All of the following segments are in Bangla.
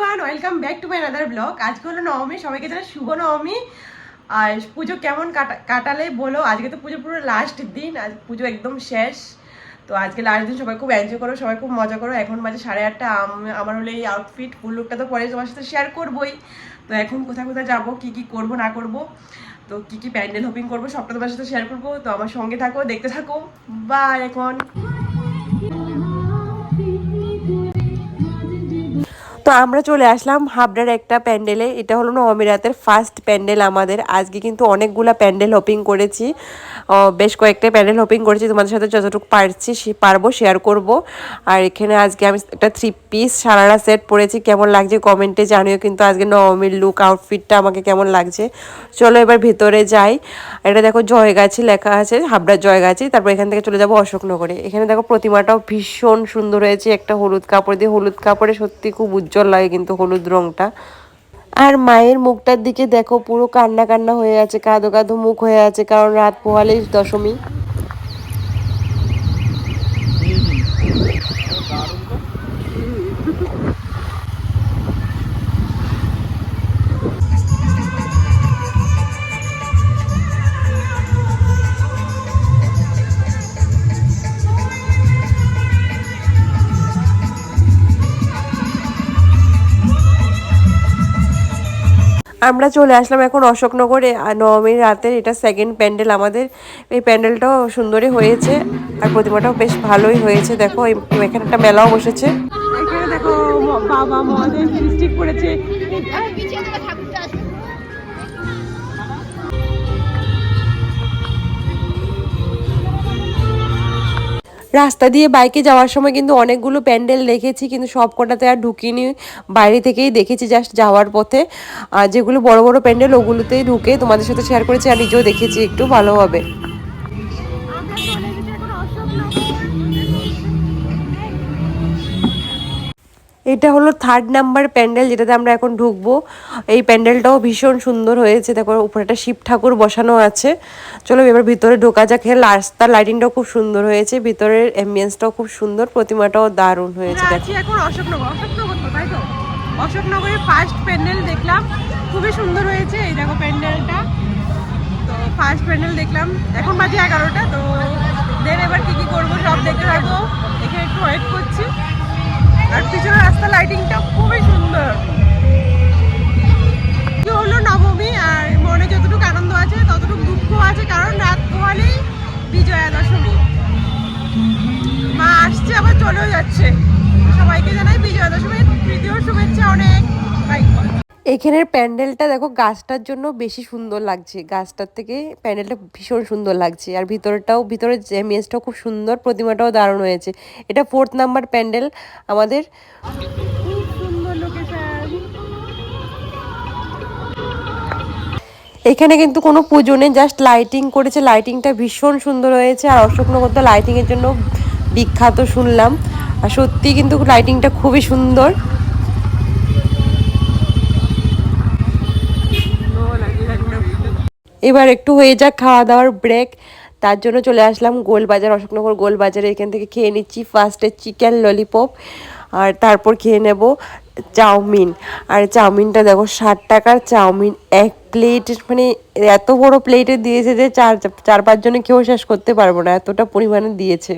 Everyone welcome back to my other blog আজকে হলো নবমী, সবাইকে জানাই শুভ নবমী। আর পুজো কেমন কাটা- কাটালে বলো? আজকে তো পুজো পুরো লাস্ট দিন, আজ পুজো একদম শেষ। তো আজকে লাস্ট দিন সবাই খুব এনজয় করো, সবাই খুব মজা করো। এখন বাজে সাড়ে আটটা আমার হলো এই আউটফিট ফুল লুকটা তো পরে তোমার সাথে শেয়ার করবোই। তো এখন কোথায় কোথায় যাব, কি কি করব, না করব? তো কি কি প্যান্ডেল হোপিং করব, সবটা তোমার সাথে শেয়ার করব। তো আমার সঙ্গে থাকো, দেখতে থাকো। বা এখন। তো আমরা চলে আসলাম হাবড়ার একটা প্যান্ডেলে। এটা হলো নবমী রাতের ফার্স্ট প্যান্ডেল আমাদের। আজকে কিন্তু অনেকগুলা প্যান্ডেল হোপিং করেছি। বেশ কয়েকটা প্যান্ডেল হোপিং করেছি। তোমাদের সাথে যতটুকু পারছি পারব শেয়ার করব। আর এখানে আজকে আমি একটা থ্রি পিস সারারা সেট পরেছি। কেমন লাগছে কমেন্টে জানিও কিন্তু আজকে নবমীর লুক আউটফিটটা আমাকে কেমন লাগছে। চলো এবার ভেতরে যাই। এটা দেখো জয়গাছি লেখা আছে, হাবড়ার জয়গাছি। তারপর এখান থেকে চলে যাব অশোকনগরে। এখানে দেখো প্রতিমাটাও ভীষণ সুন্দর হয়েছে। একটা হলুদ কাপড় দিয়ে হলুদ কাপড়ে সত্যি খুব উজ্জ্বল লাগে কিন্তু হলুদ রংটা। আর মায়ের মুখটার দিকে দেখো, পুরো কান্না কান্না হয়ে আছে, কাঁদো কাঁদো মুখ হয়ে আছে, কারণ রাত পোহালেই দশমী। আমরা চলে আসলাম এখন অশোকনগরে। আর নবমীর রাতের এটা সেকেন্ড প্যান্ডেল আমাদের। এই প্যান্ডেলটাও সুন্দরই হয়েছে আর প্রতিমাটাও বেশ ভালোই হয়েছে। দেখো এখানে একটা মেলাও বসেছে। এখানে দেখো বাবা মহাদেব লিপস্টিক করেছে। রাস্তা দিয়ে বাইকে যাওয়ার সময় কিন্তু অনেকগুলো প্যান্ডেল দেখেছি, কিন্তু সব কটাতে আর ঢুকিনি। বাইরে থেকেই দেখেছি জাস্ট যাওয়ার পথে। আর যেগুলো বড় বড় প্যান্ডেল, ওগুলোতেই ঢুকে তোমাদের সাথে শেয়ার করেছি, আর নিজেও দেখেছি, একটু ভালোভাবে এটা হলো থার্ড নাম্বার প্যান্ডেল যেটাতে আমরা এখন ঢুকবো। এই প্যান্ডেলটাও ভীষণ সুন্দর হয়েছে। দেখো উপরে একটা শিব ঠাকুর বসানো আছে। চলো এবার ভিতরে ঢোকা যাক। হ্যাঁ রাস্তার লাইটিংটাও খুব সুন্দর হয়েছে। ভিতরের অ্যাম্বিয়েন্সটাও খুব সুন্দর। প্রতিমাটাও দারুণ হয়েছে দেখো। এখন অশোকনগর। অশোকনগর তো তাই তো? অশোকনগরের ফার্স্ট প্যান্ডেল দেখলাম। খুবই সুন্দর হয়েছে এই দেখো প্যান্ডেলটা। তো ফার্স্ট প্যান্ডেল দেখলাম। এখন বাজে এগারোটা তো দেন এবার কি কি করব সব দেখতে থাকব। এখানে একটু ওয়েট করছি। আর পিছনে রাস্তা লাইটিংটা খুবই সুন্দর। হলো নবমী? আর মনে যতটুকু আনন্দ আছে, ততটুকু দুঃখ আছে, কারণ রাত পোহালেই বিজয়া দশমী। মা আসছে, আবার চলেও যাচ্ছে। সবাইকে জানাই বিজয়া দশমীর এখানের প্যান্ডেলটা দেখো গাছটার জন্য বেশি সুন্দর লাগছে। গাছটার থেকে প্যান্ডেলটা ভীষণ সুন্দর লাগছে। আর ভিতরটাও, ভিতরের যে মেজটাও খুব সুন্দর, প্রতিমাটাও দারুণ হয়েছে। এটা ফোর্থ নাম্বার প্যান্ডেল আমাদের। এখানে কিন্তু কোনো পুজো নেই জাস্ট লাইটিং করেছে। লাইটিংটা ভীষণ সুন্দর হয়েছে। আর অশোকনগর তো লাইটিংয়ের জন্য বিখ্যাত শুনলাম। আর সত্যি কিন্তু লাইটিংটা খুবই সুন্দর। এবার একটু হয়ে যাক খাওয়া দাওয়ার ব্রেক তার জন্য চলে আসলাম গোলবাজার, অশোকনগর গোলবাজারে। এখান থেকে খেয়ে নিচ্ছি ফার্স্টে চিকেন ললিপপ আর তারপর খেয়ে নেব চাউমিন। আর চাউমিনটা দেখো, ষাট টাকার চাউমিন, এক প্লেট মানে এত বড় প্লেটে দিয়েছে যে চার চার, পাঁচজনে কেউ শেষ করতে পারব না, এতটা পরিমাণে দিয়েছে।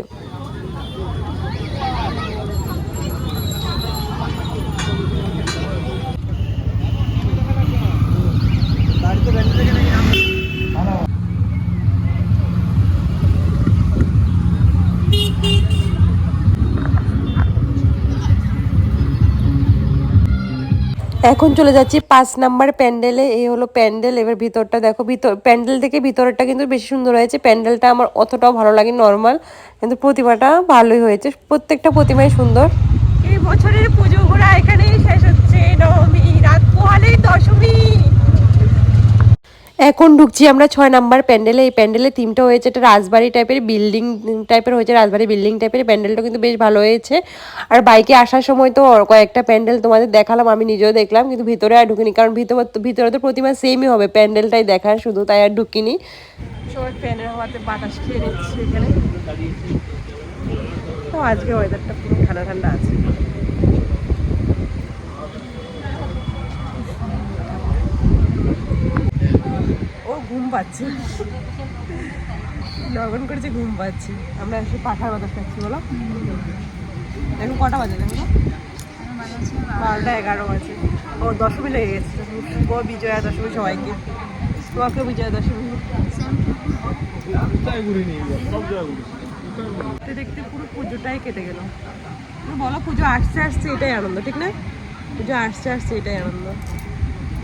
এখন চলে যাচ্ছি পাঁচ নাম্বার প্যান্ডেলে, এই হলো প্যান্ডেল। এবার ভিতরটা দেখো, ভিতর, প্যান্ডেল থেকে ভিতরটা কিন্তু বেশি সুন্দর হয়েছে। প্যান্ডেলটা আমার অতটাও ভালো লাগে নর্মাল কিন্তু প্রতিমাটা ভালোই হয়েছে, প্রত্যেকটা প্রতিমাই সুন্দর। এই বছরের পুজো ঘোরা এখানেই শেষ এখন ঢুকছি আমরা ছয় নাম্বার প্যান্ডেলে। এই প্যান্ডেলের থিমটা হয়েছে এটা রাজবাড়ি টাইপের বিল্ডিং টাইপের হয়েছে, রাজবাড়ি বিল্ডিং টাইপের প্যান্ডেলটা কিন্তু বেশ ভালো হয়েছে। আর বাইকে আসার সময় তো কয়েকটা প্যান্ডেল তোমাদের দেখালাম, আমি নিজেও দেখলাম, কিন্তু ভিতরে আর ঢুকিনি। কারণ ভিতরে ভিতরে তো প্রতিমা সেমই হবে, প্যান্ডেলটাই দেখার, শুধু তাই আর ঢুকিনি। বাতাস তো আজকে ওয়েদারটা ঠান্ডা আছে। পাচ্ছে। লগন করেছে, ঘুম পাচ্ছে। আমরা এসে পাখার বাতাস খাচ্ছি বলো। এখন কটা বাজে দেখো বারোটা এগারো বাজে। ও দশমী লেগে গেছে। শুভ বিজয়া দশমী সবাইকে। তোমাকে বিজয়া দশমী। দেখতে পুরো পুজোটাই কেটে গেল। বলো, পুজো আসছে আসছে, এটাই আনন্দ, ঠিক না? পুজো আসছে আসছে, এটাই আনন্দ।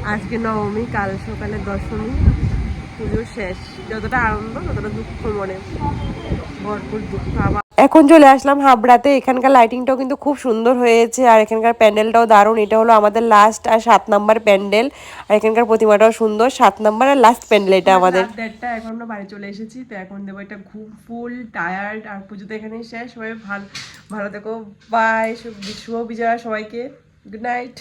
আজকে নবমী কাল সকালে দশমী পুজো শেষ। যতটা আনন্দ ততটা দুঃখ মনে। ভরপুর দুঃখ। আবার এখন চলে আসলাম হাবড়াতে। এখানকার লাইটিংটাও কিন্তু খুব সুন্দর হয়েছে আর এখানকার প্যান্ডেলটাও দারুণ। এটা হলো আমাদের লাস্ট আর সাত নাম্বার প্যান্ডেল। আর এখানকার প্রতিমাটাও সুন্দর। সাত নাম্বার আর লাস্ট প্যান্ডেল এটা আমাদের। দেড়টা এখন আমরা বাড়ি চলে এসেছি তো এখন দেবো একটা ঘুম ফুল টায়ার্ড আর পুজো তো এখানেই শেষ। হয়ে ভালো ভালো থেকো। বাই শুভ বিজয়া সবাইকে। Good night